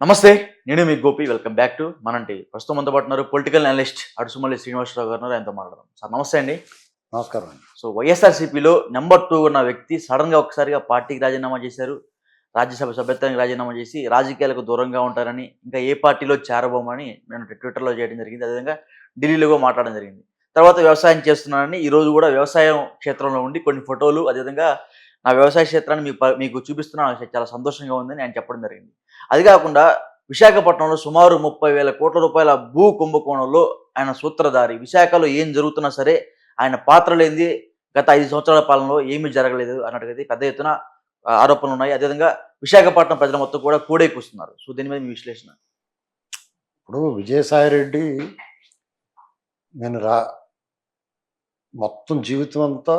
నమస్తే నేను మీ గోపి. వెల్కమ్ బ్యాక్ టు మనంటి ప్రస్తుతం మనతో పాటు ఉన్నారు పొలిటికల్ అనలిస్ట్ అడుసుమల్లి శ్రీనివాసరావు గారు ఆయనతో మాట్లాడదాం. సార్ నమస్తే అండి. నమస్కారం అండి. సో వైఎస్ఆర్సీపీలో నెంబర్ టూ ఉన్న వ్యక్తి సడన్గా ఒకసారిగా పార్టీకి రాజీనామా చేశారు. రాజ్యసభ సభ్యత్వానికి రాజీనామా చేసి రాజకీయాలకు దూరంగా ఉంటారని ఇంకా ఏ పార్టీలో చేరబోమని నేను ట్విట్టర్లో చేయడం జరిగింది. అదేవిధంగా ఢిల్లీలో మాట్లాడడం జరిగింది. తర్వాత వ్యవసాయం చేస్తున్నానని ఈ రోజు కూడా వ్యవసాయం క్షేత్రంలో ఉండి కొన్ని ఫోటోలు అదేవిధంగా నా వ్యవసాయ క్షేత్రాన్ని మీకు మీకు చూపిస్తున్నా చాలా సంతోషంగా ఉందని ఆయన చెప్పడం జరిగింది. అది కాకుండా విశాఖపట్నంలో సుమారు ముప్పై వేల కోట్ల రూపాయల భూ కుంభకోణంలో ఆయన సూత్రధారి. విశాఖలో ఏం జరుగుతున్నా సరే ఆయన పాత్ర లేనిది గత ఐదు సంవత్సరాల పాలనలో ఏమీ జరగలేదు అన్నట్టుగా పెద్ద ఎత్తున ఆరోపణలు ఉన్నాయి. అదేవిధంగా విశాఖపట్నం ప్రజల మొత్తం కూడా కూడే కూస్తున్నారు సో దీని మీద మీ విశ్లేషణ? ఇప్పుడు విజయసాయి రెడ్డి నేను రా మొత్తం జీవితం అంతా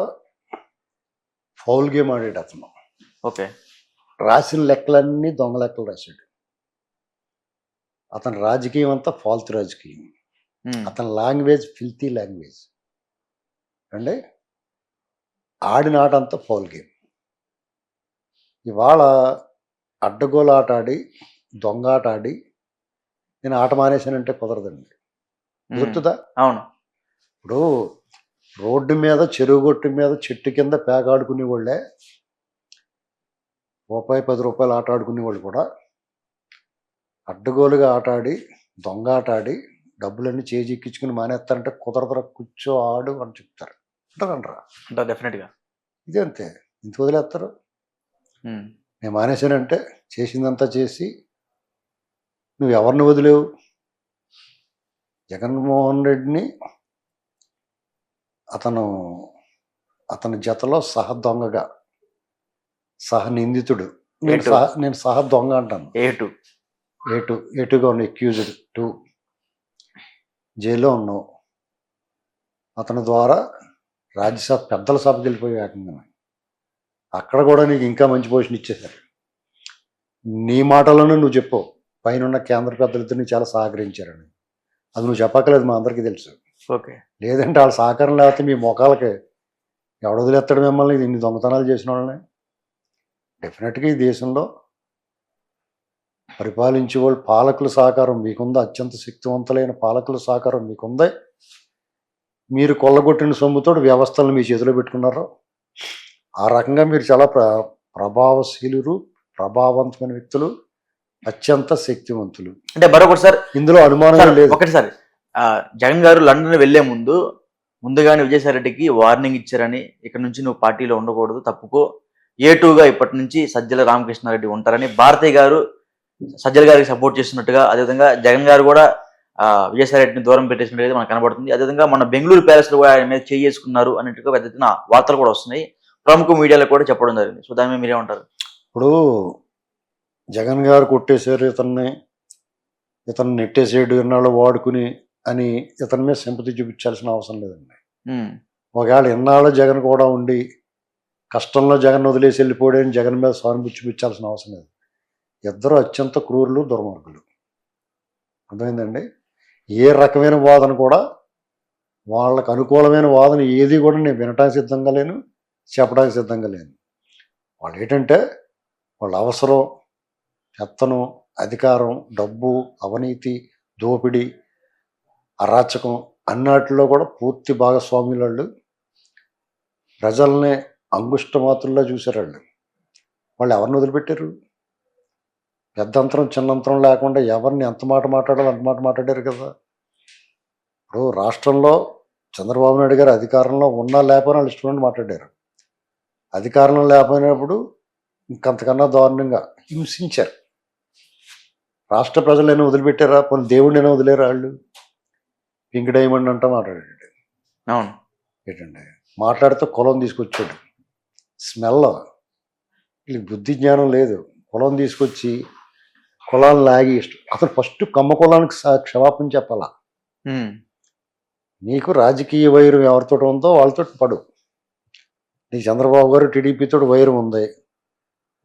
ఫౌల్ గేమ్ ఆడాడు అతను. ఓకే. రాసిన లెక్కలన్నీ దొంగ లెక్కలు రాశాడు. అతని రాజకీయం అంతా ఫాల్తు రాజకీయం. అతని లాంగ్వేజ్ ఫిల్తీ లాంగ్వేజ్. అంటే ఆడిన ఆట అంతా ఫౌల్ గేమ్. ఇవాళ అడ్డగోలు ఆట ఆడి దొంగ ఆట ఆడి నేను ఆట మానేశానంటే కుదరదండి. గుర్తుదా? అవును. ఇప్పుడు రోడ్డు మీద చెరువు గొట్టు మీద చెట్టు కింద పేకాడుకునే వాళ్ళే రూపాయి పది రూపాయలు ఆట ఆడుకునే వాళ్ళు కూడా అడ్డగోలుగా ఆట ఆడి దొంగ ఆట ఆడి డబ్బులన్నీ చేజిక్కించుకుని మానేస్తారంటే కుదరదరా కూర్చో ఆడు అని చెప్తారు. అంటారంటారా? అంటే డెఫినెట్గా ఇదే అంతే. ఇంత వదిలేస్తారు. నేను మానేశానంటే చేసిందంతా చేసి నువ్వు ఎవరిని వదిలేవు? జగన్మోహన్ రెడ్డిని అతను అతని జతలో సహ దొంగగా సహ నిందితుడు. నేను ఏంటో? సహ నేను సహ దొంగ అంటాను. ఏ టు ఏటు ఏటుగా ఉన్న ఎక్యూజ్డ్ టూ. జైల్లో ఉన్నావు అతని ద్వారా రాజ్యసభ పెద్దల సభకి వెళ్ళిపోయి ఏకంగా అక్కడ కూడా నీకు ఇంకా మంచి పొజిషన్ ఇచ్చేశారు. నీ మాటలోనే నువ్వు చెప్పు. పైన కేంద్ర పెద్దలతో నీకు చాలా సహకరించారని అది నువ్వు చెప్పక్కలేదు మా అందరికీ తెలుసు. ఓకే. లేదంటే వాళ్ళ సహకారం లేకపోతే మీ మొఖాలకి ఎవడు వదిలేస్తాడు మిమ్మల్ని? ఇన్ని దొంగతనాలు చేసిన వాళ్ళని? డెఫినెట్గా ఈ దేశంలో పరిపాలించే వాళ్ళు పాలకుల సహకారం మీకుందా? అత్యంత శక్తివంతులైన పాలకుల సహకారం మీకుందే? మీరు కొల్లగొట్టిన సొమ్ముతో వ్యవస్థలను మీ చేతిలో పెట్టుకున్నారు? ఆ రకంగా మీరు చాలా ప్ర ప్రభావశీలురు ప్రభావవంతమైన వ్యక్తులు అత్యంత శక్తివంతులు. అంటే మరొకటి సార్ ఇందులో అనుమానం లేదు. ఒకటి సార్ ఆ, జగన్ గారు లండన్ వెళ్ళే ముందు ముందుగానే విజయసాయి రెడ్డికి వార్నింగ్ ఇచ్చారని ఇక్కడ నుంచి నువ్వు పార్టీలో ఉండకూడదు తప్పుకో ఏ టూగా ఇప్పటి నుంచి సజ్జల రామకృష్ణారెడ్డి ఉంటారని భారతీయ గారు సజ్జల గారికి సపోర్ట్ చేస్తున్నట్టుగా అదేవిధంగా జగన్ గారు కూడా ఆ, విజయసాయి రెడ్డిని దూరం పెట్టేసినట్టుగా మనకు కనబడుతుంది. అదేవిధంగా మన బెంగళూరు ప్యాలెస్లో కూడా ఆయన మీద చేసుకున్నారు అన్నట్టుగా పెద్ద ఎత్తున వార్తలు కూడా వస్తున్నాయి. ప్రముఖ మీడియాలో కూడా చెప్పడం జరిగింది. సో దాని మీద మీరేమంటారు ఇప్పుడు జగన్ గారు కొట్టేశారు ఇతన్ని ఇతను నెట్టేసేడు ఇన్నాళ్ళు వాడుకుని అని ఇతని మీద సింపతి చూపించాల్సిన అవసరం లేదండి. ఒకవేళ ఇన్నాళ్ళు జగన్ కూడా ఉండి కష్టంలో జగన్ వదిలేసి వెళ్ళిపోయాడని జగన్ మీద సానుభూతి చూపించాల్సిన అవసరం లేదు. ఇద్దరు అత్యంత క్రూరులు దుర్మార్గులు. అర్థమైందండి? ఏ రకమైన వాదన కూడా వాళ్ళకు అనుకూలమైన వాదన ఏది కూడా నేను వినటానికి సిద్ధంగా లేను చెప్పడానికి సిద్ధంగా లేను. వాళ్ళు ఏంటంటే వాళ్ళ అవసరం ఎత్తనం అధికారం డబ్బు అవినీతి దోపిడీ అరాచకం అన్నాటిలో కూడా పూర్తి భాగస్వాములు వాళ్ళు. ప్రజల్ని అంగుష్టమాతుల్లో చూశారు వాళ్ళు వాళ్ళు ఎవరిని వదిలిపెట్టారు? పెద్దంతరం చిన్నంతరం లేకుండా ఎవరిని ఎంత మాట మాట్లాడాలో అంత మాట మాట్లాడారు కదా. ఇప్పుడు రాష్ట్రంలో చంద్రబాబు నాయుడు గారు అధికారంలో ఉన్నా లేకపోయినా వాళ్ళు స్టూడెంట్ మాట్లాడారు. అధికారంలో లేకపోయినప్పుడు ఇంకంతకన్నా దారుణంగా హింసించారు. రాష్ట్ర ప్రజలైనా వదిలిపెట్టారా? పోనీ దేవుడినైనా వదిలేరా వాళ్ళు? పింక్ డైమండ్ అంట మాట్లాడాడు అవును. ఏంటండి మాట్లాడితే కులం తీసుకొచ్చాడు. స్మెల్. వీళ్ళకి బుద్ధి జ్ఞానం లేదు. కులం తీసుకొచ్చి కులాన్ని లాగి ఇష్టం అసలు ఫస్ట్ కమ్మ కులానికి క్షమాపణ చెప్పాలా? నీకు రాజకీయ వైరం ఎవరితో ఉందో వాళ్ళతో పడు. నీకు చంద్రబాబు గారు టీడీపీతో వైరం ఉంది.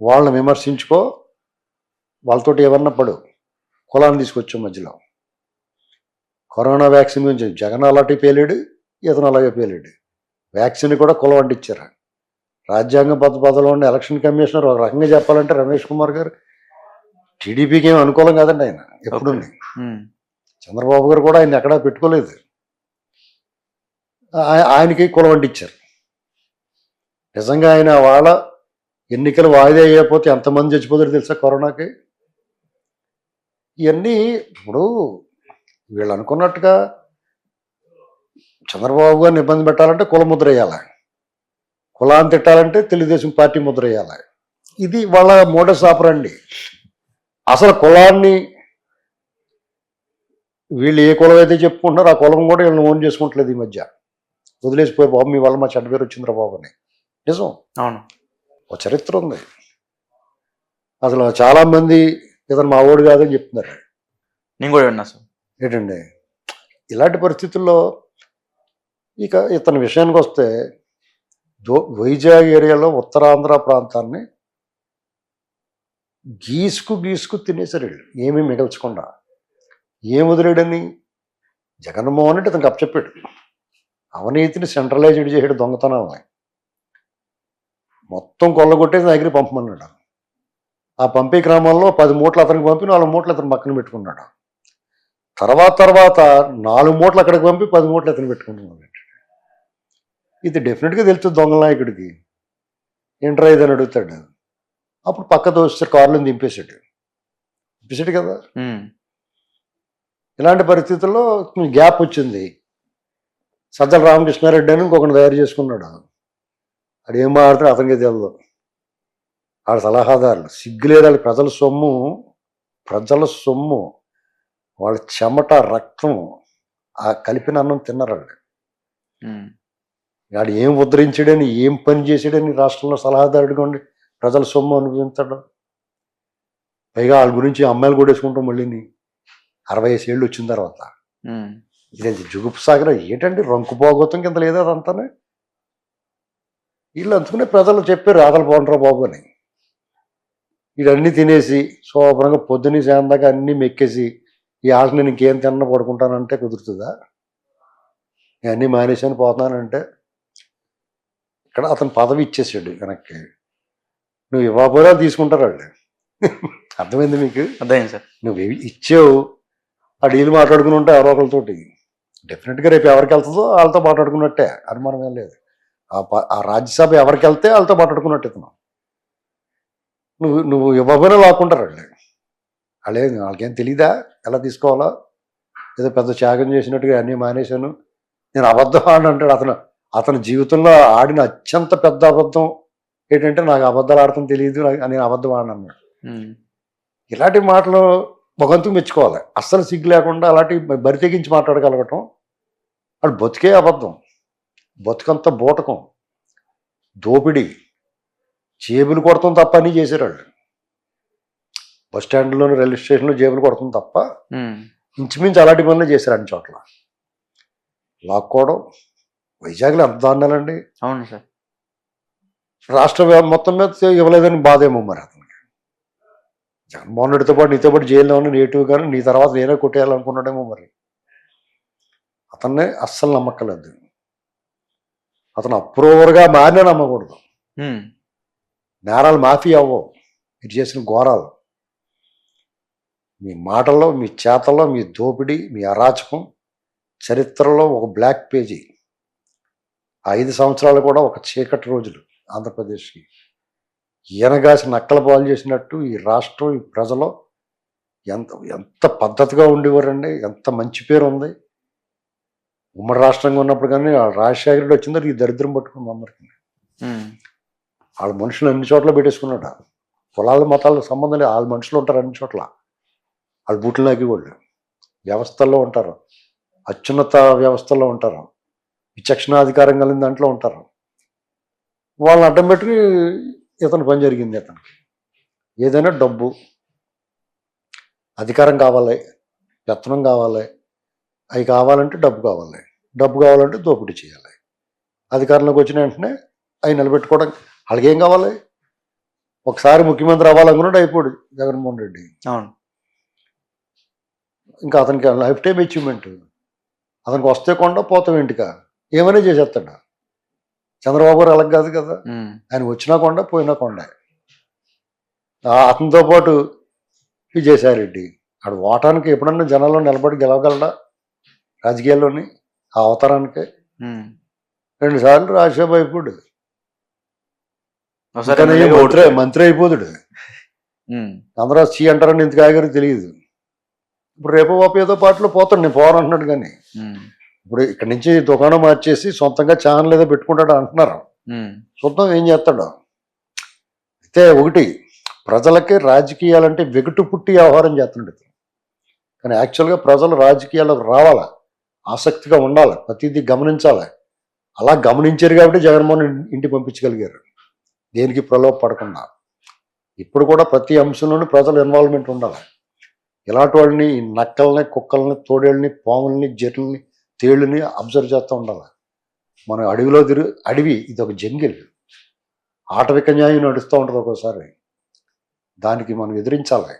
వాళ్ళని విమర్శించుకో. వాళ్ళతోటి ఏమన్నా పడు. కులాన్ని తీసుకొచ్చాం మధ్యలో. కరోనా వ్యాక్సిన్ గురించి జగన్ అలాంటి పేలాడు ఇతను అలాగే పేలాడు. వ్యాక్సిన్ కూడా కులం అంటించారు. రాజ్యాంగ పదవిలో ఉన్న ఎలక్షన్ కమిషనర్ ఒక రకంగా చెప్పాలంటే రమేష్ కుమార్ గారు టీడీపీకి ఏం అనుకూలం కాదండి ఆయన. ఎప్పుడు చంద్రబాబు గారు కూడా ఆయన ఎక్కడా పెట్టుకోలేదు. ఆయనకి కులం అంటించారు నిజంగా ఆయన వాళ్ళ ఎన్నికలు వాయిదా అయ్యకపోతే ఎంతమంది చచ్చిపోతారు తెలుసా కరోనాకి? ఇవన్నీ ఇప్పుడు వీళ్ళు అనుకున్నట్టుగా చంద్రబాబు గారిని ఇబ్బంది పెట్టాలంటే కుల ముద్ర వేయాలి. కులాన్ని తిట్టాలంటే తెలుగుదేశం పార్టీ ముద్ర వేయాలి ఇది వాళ్ళ మోడస్ ఆపరండి. అసలు కులాన్ని వీళ్ళు ఏ కులం అయితే చెప్పుకుంటున్నారో ఆ కులం కూడా వీళ్ళని ఓన్ చేసుకుంటలేదు ఈ మధ్య. వదిలేసిపోయి బాబు మీ వల్ల మా చెడ్డ పేరు వచ్చిందిరా బాబు అని నిజం? అవును. ఒక చరిత్ర ఉంది. అసలు చాలా మంది ఇతను మా ఓడు కాదని చెప్తున్నారు. నేను కూడా విన్నా సార్. ఏంటండి? ఇలాంటి పరిస్థితుల్లో ఇక ఇతని విషయానికి వస్తే వైజాగ్ ఏరియాలో ఉత్తరాంధ్ర ప్రాంతాన్ని గీసుకు గీసుకు తినేసారు వీళ్ళు. ఏమీ మిగల్చకుండా. ఏం వదిలేడని? జగన్మోహన్ రెడ్డి అతనికి అప్పచెప్పాడు. అవినీతిని సెంట్రలైజ్డ్ చేయడు దొంగతనాలని మొత్తం కొల్లగొట్టేసి దగ్గరికి పంపమన్నాడు. ఆ పంపే క్రమంలో పది మూటలు అతనికి పంపి నాలుగు మూటలు అతను పక్కన పెట్టుకున్నాడు. తర్వాత తర్వాత నాలుగు మూటలు అక్కడికి పంపి పది మూటలు అతను పెట్టుకుంటున్నాడు ఇది డెఫినెట్గా తెలుస్తుంది దొంగ నాయకుడికి. ఏంట్రా ఇదని అడుగుతాడు. అప్పుడు పక్క దోస్తారు కారులో దింపేశాడు. దింపేశాడు కదా? ఇలాంటి పరిస్థితుల్లో గ్యాప్ వచ్చింది. సజ్జల రామకృష్ణారెడ్డి అని ఇంకొకటి తయారు చేసుకున్నాడు. అది ఏం మాట్లాడుతాడు అతనికి తెలియదు ఆడ సలహాదారులు. సిగ్గులేదు వాళ్ళ ప్రజల సొమ్ము. ప్రజల సొమ్ము. వాళ్ళ చెమట రక్తం. ఆ కలిపిన అన్నం తిన్నారు వాళ్ళు వాడు ఏం ఉద్ధరించాడని ఏం పని చేసాడని రాష్ట్రంలో సలహాదారుడిగా ఉండి ప్రజల సొమ్ము అనుభవించడం. పైగా వాళ్ళ గురించి అమ్మాయిలు కూడా వేసుకుంటాం మళ్ళీని అరవై ఐదు ఏళ్ళు వచ్చిన తర్వాత. ఉమ్, ఇది జుగుపు సాగరం? ఏంటండి రంకు పోగొత్తం కింద లేదా అదంతానే? వీళ్ళు అందుకునే ప్రజలు చెప్పారు ఆకలి పోండ్రా బాబు అని. వీడన్నీ తినేసి శోభనంగా పొద్దున్న సాయందాకా అన్నీ మెక్కేసి ఈ ఆటలు నేను ఇంకేం తిన్న పడుకుంటానంటే కుదురుతుందా? నేను అన్నీ మానేసాను పోతున్నానంటే ఇక్కడ అతను పదవి ఇచ్చేసాడు వెనక్కి. నువ్వు ఇవ్వకపోయినా తీసుకుంటారు వాళ్ళు. అర్థమైంది మీకు? అర్థమైంది సార్. నువ్వు ఇచ్చావు ఆ డీల్ మాట్లాడుకుని ఉంటే ఎవరో ఒకరితోటి డెఫినెట్గా రేపు ఎవరికి వెళ్తుందో వాళ్ళతో మాట్లాడుకున్నట్టే అనుమానం ఏం లేదు. ఆ రాజ్యసభ ఎవరికి వెళ్తే వాళ్ళతో మాట్లాడుకున్నట్టు ఇతను నువ్వు నువ్వు ఇవ్వబోయినా లాక్కుంటారు వాళ్ళు. వాళ్ళే వాళ్ళకేం తెలీదా? ఎలా తీసుకోవాలా? ఏదో పెద్ద త్యాగం చేసినట్టుగా అన్నీ మానేశాను. నేను అబద్ధం ఆడిన అంటాడు అతను. అతని జీవితంలో ఆడిన అత్యంత పెద్ద అబద్ధం ఏంటంటే నాకు అబద్ధాలు ఆడటం తెలియదు నేను అబద్ధం ఆడిన అన్నాడు. ఇలాంటి మాటలు భగవంతుకు మెచ్చుకోవాలి. అస్సలు సిగ్గు లేకుండా అలాంటి బరి తెగించి మాట్లాడగలగటం అది బతికే అబద్ధం. బతుకంత బూటకం. దోపిడీ. జేబులు కొడతాం తప్ప అన్నీ చేశారు వాళ్ళు బస్ స్టాండ్లోని రైల్వే స్టేషన్లో జేబులు కొడతాం తప్ప ఇంచుమించు అలాంటి పనులు చేశారు అన్ని చోట్ల. లాక్కోవడం వైజాగ్లో ఎంత దారుణాలండి? అవును సార్. రాష్ట్ర మొత్తం మీద ఇవ్వలేదని బాధ ఏమో మరి అతనికి. జగన్మోహన్ రెడ్డితో పాటు నీతో పాటు జైల్లో ఉన్న నేటివ్ కానీ నీ తర్వాత నేనే కొట్టేయాలనుకున్నాడేమో మరి. అతన్నే అస్సలు నమ్మక్కలేదు అతను అప్రూవర్గా మారినా నమ్మకూడదు. నేరాలు మాఫీ అవ్వవు. మీరు చేసిన ఘోరాలు. మీ మాటల్లో మీ చేతల్లో మీ దోపిడీ మీ అరాచకం చరిత్రలో ఒక బ్లాక్ పేజీ. ఐదు సంవత్సరాలు కూడా ఒక చీకటి రోజులు ఆంధ్రప్రదేశ్కి. ఈయనగాసి నక్కల పాలు చేసినట్టు ఈ రాష్ట్రం ఈ ప్రజలు ఎంత ఎంత పద్ధతిగా ఉండేవారండి ఎంత మంచి పేరు ఉంది. ఉమ్మడి రాష్ట్రంగా ఉన్నప్పుడు కానీ ఆ రాజశేఖర రెడ్డి వచ్చిందో ఈ దరిద్రం పట్టుకుంది అందరికీ. వాళ్ళ మనుషులు అన్ని చోట్ల పెట్టేసుకున్నాడు. కులాల మతాలకు సంబంధం లేదు. వాళ్ళ మనుషులు ఉంటారు అన్ని చోట్ల. వాళ్ళు బూట్లు నాకి వాళ్ళు వ్యవస్థల్లో ఉంటారు. అత్యున్నత వ్యవస్థల్లో ఉంటారు. విచక్షణాధికారం కలిగిన దాంట్లో ఉంటారు. వాళ్ళని అడ్డం పెట్టుకుని ఇతని పని జరిగింది ఇతనికి ఏదైనా డబ్బు అధికారం కావాలి పెత్తనం కావాలి అవి కావాలంటే డబ్బు కావాలి. డబ్బు కావాలంటే దోపిడీ చేయాలి. అధికారంలోకి వచ్చిన వెంటనే అవి నిలబెట్టుకోవడం వాళ్ళకి ఏం కావాలి? ఒకసారి ముఖ్యమంత్రి అవ్వాలనుకున్నాడు అయిపోడు జగన్మోహన్ రెడ్డి. అవును. ఇంకా అతనికి లైఫ్ టైం అచీవ్మెంట్. అతనికి వస్తే కొండ పోతాం ఇంటిక. ఏమైనా చేసేస్తాడు. చంద్రబాబు గారు అలాగ కాదు కదా. ఆయన వచ్చినా కొండ పోయినా కొండ. అతనితో పాటు విజయసాయిరెడ్డి ఆడు ఓటానికి ఎప్పుడన్నా జనాల్లో నిలబడి గెలవగలడా? రాజకీయాల్లోని ఆ అవతారానికి. ఉమ్. రెండు సార్లు రాజశేఖర్ అయిపోడు. మంత్రి. మంత్రి అయిపోతాడు. అందరూ సీ అంటారని ఎందుకు ఆగారో తెలియదు. ఇప్పుడు రేపు ఏదో పాటలో పోతాడు నేను పోను అంటున్నాడు కానీ. ఇప్పుడు ఇక్కడి నుంచి దుకాణం మార్చేసి సొంతంగా ఛానల్ ఏదో పెట్టుకుంటాడు అంటున్నారు. చూద్దాం ఏం చేస్తాడు. అయితే ఒకటి ప్రజలకి రాజకీయాలంటే వెగుటు పుట్టి వ్యవహారం చేస్తుండదు కానీ యాక్చువల్గా ప్రజలు రాజకీయాలకు రావాలా? ఆసక్తిగా ఉండాలి? ప్రతిదీ గమనించాలి? అలా గమనించారు కాబట్టి జగన్మోహన్ ఇంటికి పంపించగలిగారు. దేనికి ప్రలోభ పడకుండా. ఇప్పుడు కూడా ప్రతి అంశంలోనూ ప్రజల ఇన్వాల్వ్మెంట్ ఉండాలి? ఇలాంటి వాళ్ళని నక్కల్ని కుక్కల్ని తోడేళ్ళని పాముల్ని జెట్లని తేళ్ళని అబ్జర్వ్ చేస్తూ ఉండాలి. మనం అడవిలో తిరుగు అడవి ఇది ఒక జంగిల్. ఆటవిక న్యాయం నడుస్తూ ఉంటుంది ఒక్కోసారి. దానికి మనం ఎదిరించాలి.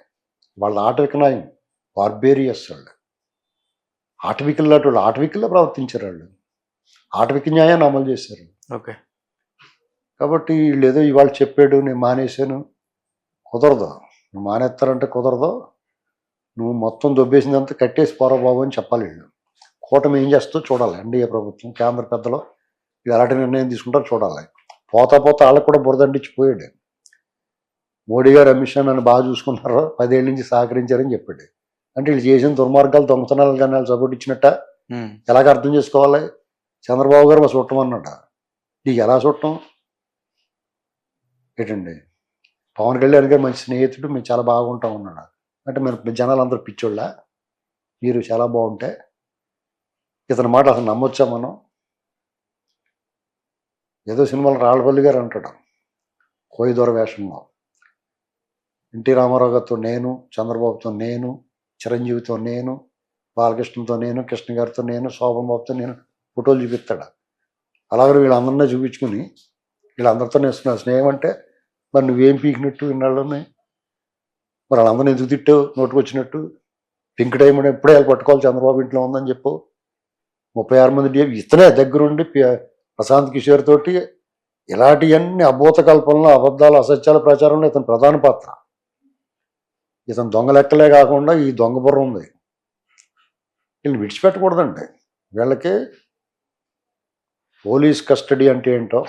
వాళ్ళ ఆటవిక న్యాయం బార్బేరియస్ వాళ్ళు. ఆటవికల్లా వాళ్ళు ఆటవికల్లా ప్రవర్తించారు వాళ్ళు. ఆటవిక న్యాయాన్ని అమలు చేశారు. ఓకే. కాబట్టి వీళ్ళు ఏదో ఇవాళ చెప్పాడు నేను మానేశాను. కుదరదు. నువ్వు మానేస్తారంటే కుదరదు. నువ్వు మొత్తం దొబ్బేసిందంతా కట్టేసి పోరా బాబు అని చెప్పాలి వీళ్ళు. కూటమి ఏం చేస్తో చూడాలి. ఎన్డీఏ ప్రభుత్వం కేంద్ర పెద్దలు ఎలాంటి నిర్ణయం తీసుకుంటారో చూడాలి. పోతా పోతా వాళ్ళకి కూడా బురదండిచ్చిపోయాడు మోడీ గారు అమిత్ షా నన్ను బాగా చూసుకున్నారు పదేళ్ళ నుంచి సహకరించారని చెప్పాడు. అంటే వీళ్ళు చేసిన దుర్మార్గాలు దొంగతనాలు కానీ వాళ్ళు సపోర్ట్ ఇచ్చినట్ట. ఎలాగ అర్థం చేసుకోవాలి? చంద్రబాబు గారు మా చుట్టమన్నట నీకు ఎలా చుట్టం? ఏంటండి? పవన్ కళ్యాణ్ గారు మంచి స్నేహితుడు మేము చాలా బాగుంటాం అన్నాడు. అంటే మీరు జనాలు అందరూ పిచ్చోళ్ళ? మీరు చాలా బాగుంటే ఇతని మాట అసలు నమ్మొచ్చా మనం? ఏదో సినిమాలో రాళ్ళపల్లి గారు అంటాడు. కోయిదొర వేషంలో. ఎన్టీ రామారావు గారితో నేను చంద్రబాబుతో నేను చిరంజీవితో నేను బాలకృష్ణతో నేను కృష్ణ గారితో నేను శోభన్ బాబుతో నేను ఫోటోలు చూపిస్తాడు? అలాగే వీళ్ళందరినీ చూపించుకుని వీళ్ళందరితో నేను స్నేహం అంటే మరి నువ్వేం పీకినట్టు విన్నాళ్ళని మరి వాళ్ళందరినీ ఎందుకు తిట్టావు? నోటుకు వచ్చినట్టు పింక్ డైమండ్ ఎప్పుడే వాళ్ళు పట్టుకోవాలి చంద్రబాబు ఇంట్లో ఉందని చెప్పు. ముప్పై ఆరు మంది డి ఇతనే దగ్గరుండి ప్రశాంత్ కిషోర్ తోటి ఇలాంటివన్నీ అభూత కల్పనలు అబద్ధాలు అసత్యాల ప్రచారంలో ఇతను ప్రధాన పాత్ర. ఇతను దొంగ లెక్కలే కాకుండా ఈ దొంగ బుర్ర ఉంది. వీళ్ళని విడిచిపెట్టకూడదండి. వీళ్ళకి పోలీస్ కస్టడీ అంటే ఏంటో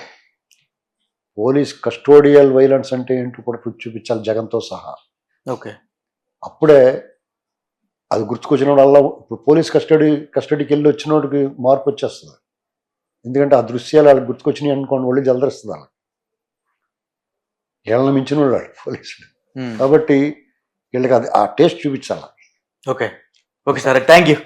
పోలీస్ కస్టోడియల్ వైలెన్స్ అంటే ఏంటో కూడా చూపించాలి జగన్తో సహా. ఓకే. అప్పుడే అది గుర్తుకొచ్చిన వల్ల ఇప్పుడు పోలీస్ కస్టడీ కస్టడీకి వెళ్ళి వచ్చినోడికి మార్పు వచ్చేస్తుంది. ఎందుకంటే ఆ దృశ్యాలు వాళ్ళకి గుర్తుకొచ్చినాయి అనుకోండి వాళ్ళు జలదరిస్తుంది వాళ్ళకి. వీళ్ళని మించిన వాళ్ళు పోలీసులు. కాబట్టి వీళ్ళకి అది ఆ టేస్ట్ చూపించాలి. ఓకే. ఓకే సరే థ్యాంక్ యూ